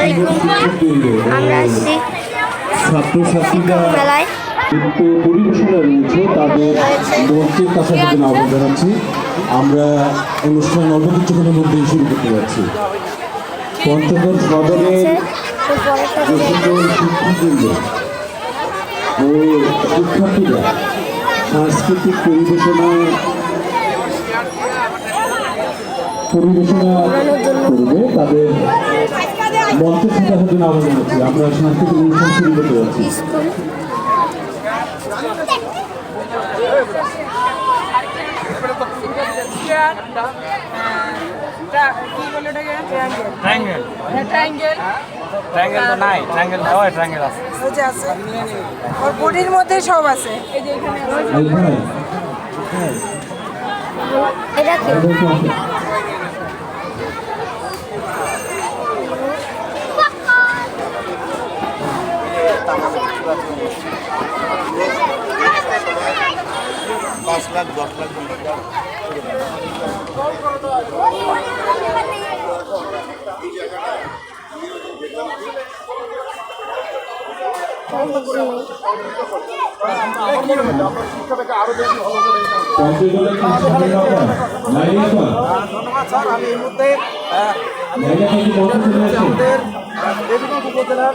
আমরা আসছি ছাত্রছাত্রীরা মেলায় পরিবেশনা রয়েছে তাদের মঞ্চের কাছাকাছি আহ্বান জানাচ্ছি। আমরা অনুষ্ঠান অল্প কিছুক্ষণের মধ্যেই শুরু করতে যাচ্ছি। পঞ্চগড় সদরের শিক্ষাকেন্দ্র ও শিক্ষার্থীরা সাংস্কৃতিক পরিবেশনা পরিবেশনা করবে তাদের মঞ্চে থাকার জন্য আহ্বান জানাচ্ছি আমরা সাংস্কৃতিক অনুষ্ঠান শুরু করতে যাচ্ছি হয় মধ্যে সব আছে এটা কি পাঁচ লাখ দশ লাখ ধন্যবাদ স্যার আমি এই মুহূর্তে আমাদের উপজেলার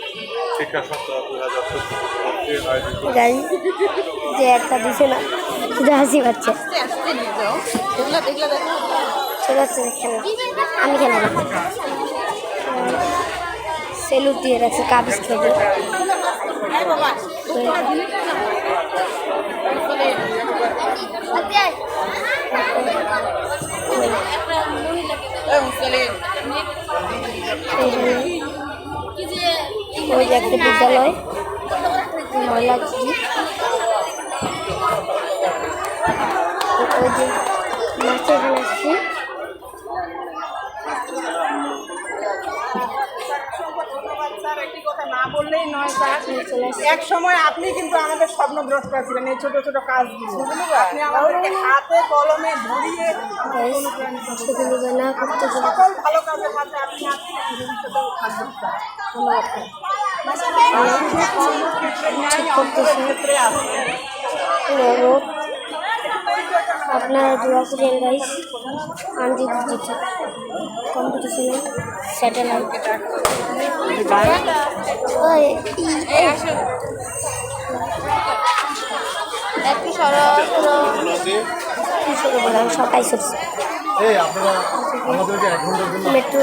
গাড়ি যে একটা দিছে না শুধু হাসি পাচ্ছে। চলে যাচ্ছে খেলা আমি খেলা সেলুট দিয়ে রাখছে কাবিজ খেতে ওই একটা বিদ্যালয় ওই যে এখানে আসছি কথা না বললেই নয় স্যার এক সময় আপনি কিন্তু আমাদের স্বপ্নদ্রষ্টা ছিলেন এই ছোট ছোট কাজগুলো। আপনি আমাদেরকে হাতে কলমে ধরিয়ে সকল ভালো কাজের হাতে আপনি আছেন স্যার করতেছি রোড আপনারা দোয়া করেন গাইস আনজিত জিতে কম্পিটিশনে স্যাটেলাইট সবাই সরছে মেট্রো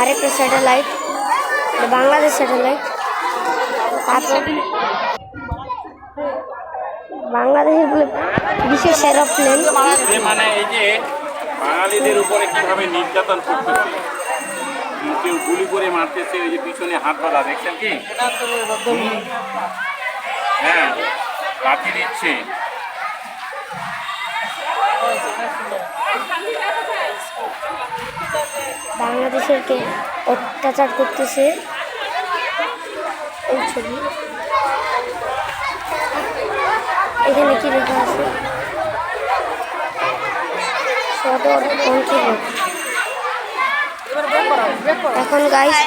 আরেকটা স্যাটেলাইট বাংলাদেশ স্যাটেলাইট। তারপর বাংলাদেশের বলে বিশেষ এরোপ্লেন। মানে এই যে বাঙালিদের উপরে কীভাবে নির্যাতন করতেছে কেউ গুলি করে মারতেছে ওই যে পিছনে হাত বাঁধা দেখছেন কি? হ্যাঁ লাঠি দিচ্ছে। বাংলাদেশেরকে অত্যাচার করতেছে এই ছবি। এখানে কি লেখা আছে? সদর এখন গাইস